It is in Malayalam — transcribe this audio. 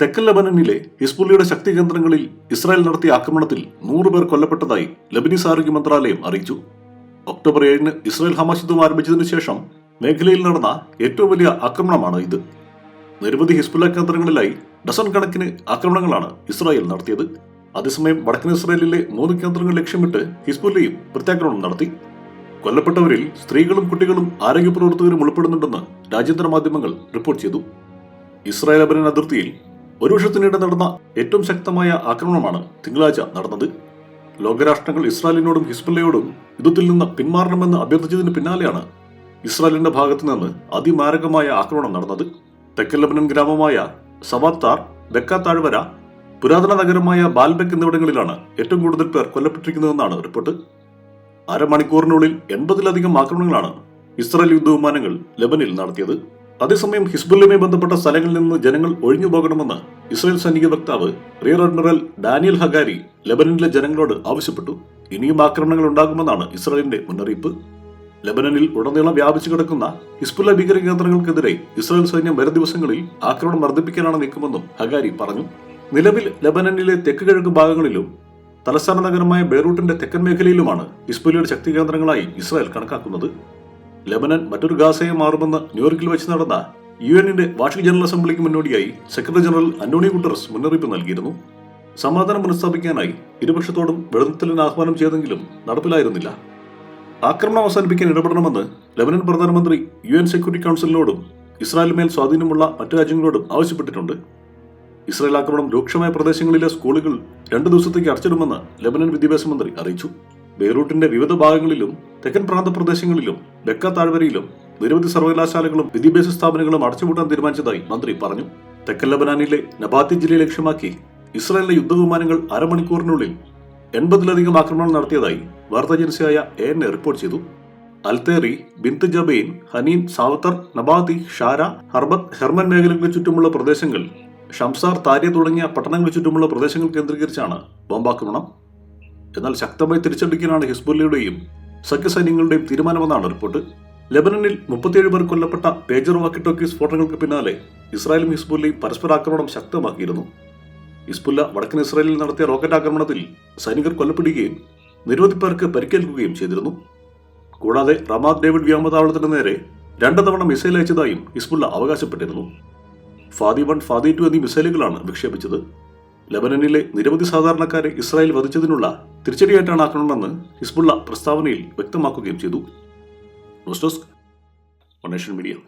തെക്കൻ ലബനനിലെ ഹിസ്ബുള്ളിയുടെ ശക്തി കേന്ദ്രങ്ങളിൽ ഇസ്രായേൽ നടത്തിയ ആക്രമണത്തിൽ നൂറുപേർ കൊല്ലപ്പെട്ടതായി ലബനീസ് ആരോഗ്യ മന്ത്രാലയം അറിയിച്ചു. ഒക്ടോബർ ഏഴിന് ഇസ്രായേൽ ഹമാസ് യുദ്ധം ആരംഭിച്ചതിനു ശേഷം മേഖലയിൽ നടന്ന ഏറ്റവും വലിയ ആക്രമണമാണ് ഇത്. നിരവധി ഹിസ്ബുല്ല കേന്ദ്രങ്ങളിലായി ഡസൺ കണക്കിന് ആക്രമണങ്ങളാണ് ഇസ്രായേൽ നടത്തിയത്. അതേസമയം വടക്കൻ ഇസ്രായേലിലെ മൂന്ന് കേന്ദ്രങ്ങൾ ലക്ഷ്യമിട്ട് ഹിസ്ബുല്ലയും പ്രത്യാക്രമണം നടത്തി. കൊല്ലപ്പെട്ടവരിൽ സ്ത്രീകളും കുട്ടികളും ആരോഗ്യ പ്രവർത്തകരും ഉൾപ്പെടുന്നുണ്ടെന്ന് രാജ്യാന്തര മാധ്യമങ്ങൾ റിപ്പോർട്ട് ചെയ്തു. ഇസ്രായേൽ അപരൻ അതിർത്തിയിൽ ഒരു വർഷത്തിനിടെ നടന്ന ഏറ്റവും ശക്തമായ ആക്രമണമാണ് തിങ്കളാഴ്ച നടന്നത്. ലോകരാഷ്ട്രങ്ങൾ ഇസ്രായേലിനോടും ഹിസ്ബുല്ലയോടും യുദ്ധത്തിൽ നിന്ന് പിന്മാറണമെന്ന് അഭ്യർത്ഥിച്ചതിന് പിന്നാലെയാണ് ഇസ്രായേലിന്റെ ഭാഗത്തു നിന്ന് അതിമാരകമായ ആക്രമണം നടന്നത്. തെക്കൻ ലബനൻ ഗ്രാമമായ സവാത്താർ ബെക്ക താഴ്വര പുരാതന നഗരമായ ബാൽബെക്ക് എന്നിവിടങ്ങളിലാണ് ഏറ്റവും കൂടുതൽ പേർ കൊല്ലപ്പെട്ടിരിക്കുന്നതെന്നാണ് റിപ്പോർട്ട്. അരമണിക്കൂറിനുള്ളിൽ എൺപതിലധികം ആക്രമണങ്ങളാണ് ഇസ്രായേൽ യുദ്ധവിമാനങ്ങൾ ലബനിൽ നടത്തിയത്. അതേസമയം ഹിസ്ബുല്ലുമായി ബന്ധപ്പെട്ട സ്ഥലങ്ങളിൽ നിന്ന് ജനങ്ങൾ ഒഴിഞ്ഞു പോകണമെന്ന് ഇസ്രായേൽ സൈനിക വക്താവ് റിയർ അഡ്മിറൽ ഡാനിയൽ ഹഗാരി ലെബനനിലെ ജനങ്ങളോട് ആവശ്യപ്പെട്ടു. ഇനിയും ആക്രമണങ്ങൾ ഉണ്ടാകുമെന്നാണ് ഇസ്രായേലിന്റെ മുന്നറിയിപ്പ്. ലെബനനിൽ ഉടനീളം വ്യാപിച്ചു കിടക്കുന്ന ഹിസ്ബുല്ല ഭീകര കേന്ദ്രങ്ങൾക്കെതിരെ ഇസ്രായേൽ സൈന്യം വരും ദിവസങ്ങളിൽ ആക്രമണം വർദ്ധിപ്പിക്കാനാണ് നീക്കമെന്നും ഹഗാരി പറഞ്ഞു. നിലവിൽ ലെബനനിലെ തെക്ക് കിഴക്ക് ഭാഗങ്ങളിലും തലസ്ഥാന നഗരമായ ബെയ്റൂട്ടിന്റെ തെക്കൻ മേഖലയിലുമാണ് ഹിസ്ബുല്ലയുടെ ശക്തി കേന്ദ്രങ്ങളായി ഇസ്രായേൽ കണക്കാക്കുന്നത്. ലെബനൻ മറ്റൊരു ഗാസയെ മാറുമെന്ന് ന്യൂയോർക്കിൽ വെച്ച് നടന്ന യു എന്നിന്റെ വാർഷിക ജനറൽ അസംബ്ലിക്ക് മുന്നോടിയായി സെക്രട്ടറി ജനറൽ അന്റോണിയോ ഗുട്ടറസ് മുന്നറിയിപ്പ് നൽകിയിരുന്നു. സമാധാനം പുനഃസ്ഥാപിക്കാനായി ഇരുപക്ഷത്തോടും വെളുത്തലിന് ആഹ്വാനം ചെയ്തെങ്കിലും നടപ്പിലായിരുന്നില്ല. ആക്രമണം അവസാനിപ്പിക്കാൻ ഇടപെടണമെന്ന് ലെബനൻ പ്രധാനമന്ത്രി യു എൻ സെക്യൂരിറ്റി കൗൺസിലിനോടും ഇസ്രായേലിന്മേൽ സ്വാധീനമുള്ള മറ്റു രാജ്യങ്ങളോടും ആവശ്യപ്പെട്ടിട്ടുണ്ട്. ഇസ്രായേൽ ആക്രമണം രൂക്ഷമായ പ്രദേശങ്ങളിലെ സ്കൂളുകൾ രണ്ടു ദിവസത്തേക്ക് അടച്ചിടുമെന്ന് ലെബനൻ വിദ്യാഭ്യാസ മന്ത്രി അറിയിച്ചു. ബെയ്റൂട്ടിന്റെ വിവിധ ഭാഗങ്ങളിലും തെക്കൻ പ്രാന്ത പ്രദേശങ്ങളിലും ബെക്ക താഴ്വരയിലും നിരവധി സർവകലാശാലകളും വിദ്യാഭ്യാസ സ്ഥാപനങ്ങളും അടച്ചുപൂട്ടാൻ തീരുമാനിച്ചതായി മന്ത്രി പറഞ്ഞു. തെക്കൻ ലബനാനിലെ നബാത്തി ജില്ലയെ ലക്ഷ്യമാക്കി ഇസ്രായേലിലെ യുദ്ധവിമാനങ്ങൾ അരമണിക്കൂറിനുള്ളിൽ എൺപതിലധികം ആക്രമണം നടത്തിയതായി വാർത്താ ഏജൻസിയായ എ എൻ റിപ്പോർട്ട് ചെയ്തു. അൽത്തേറി ബിന്ത് ജബൈൻ ഹനീൻ സാവത്തർ നബാത്തി ഷാര ഹർബത്ത് ഹെർമൻ മേഖലകൾക്ക് ചുറ്റുമുള്ള പ്രദേശങ്ങൾ ഷംസാർ താരിയ തുടങ്ങിയ പട്ടണങ്ങൾക്ക് ചുറ്റുമുള്ള പ്രദേശങ്ങൾ കേന്ദ്രീകരിച്ചാണ് ബോംബാക്രമണം. എന്നാൽ ശക്തമായി തിരിച്ചടിക്കാനാണ് ഹിസ്ബുല്ലയുടെയും സഖ്യസൈന്യങ്ങളുടെയും തീരുമാനമെന്നാണ് റിപ്പോർട്ട്. ലെബനനിൽ മുപ്പത്തിയേഴ് പേർ കൊല്ലപ്പെട്ട പേജർ വാക്കിട്ടോക്കി സ്ഫോടനങ്ങൾക്ക് പിന്നാലെ ഇസ്രായേലും ഹിസ്ബുല്ലയും പരസ്പര ആക്രമണം ശക്തമാക്കിയിരുന്നു. ഹിസ്ബുല്ല വടക്കൻ ഇസ്രായേലിൽ നടത്തിയ റോക്കറ്റ് ആക്രമണത്തിൽ സൈനികർ കൊല്ലപ്പെടുകയും നിരവധി പേർക്ക് പരിക്കേൽക്കുകയും ചെയ്തിരുന്നു. കൂടാതെ റമാദ് ഡേവിഡ് വ്യോമതാവളത്തിന് നേരെ രണ്ടു തവണ മിസൈൽ അയച്ചതായും ഹിസ്ബുല്ല അവകാശപ്പെട്ടിരുന്നു. ഫാദി വൺ ഫാദി ടു എന്നീ മിസൈലുകളാണ് വിക്ഷേപിച്ചത്. ലബനനിലെ നിരവധി സാധാരണക്കാരെ ഇസ്രായേൽ വധിച്ചതിനുള്ള തിരിച്ചടിയായിട്ടാണ് ആക്രമണമെന്ന് ഹിസ്ബുള്ള പ്രസ്താവനയിൽ വ്യക്തമാക്കുകയും ചെയ്തു. News desk media.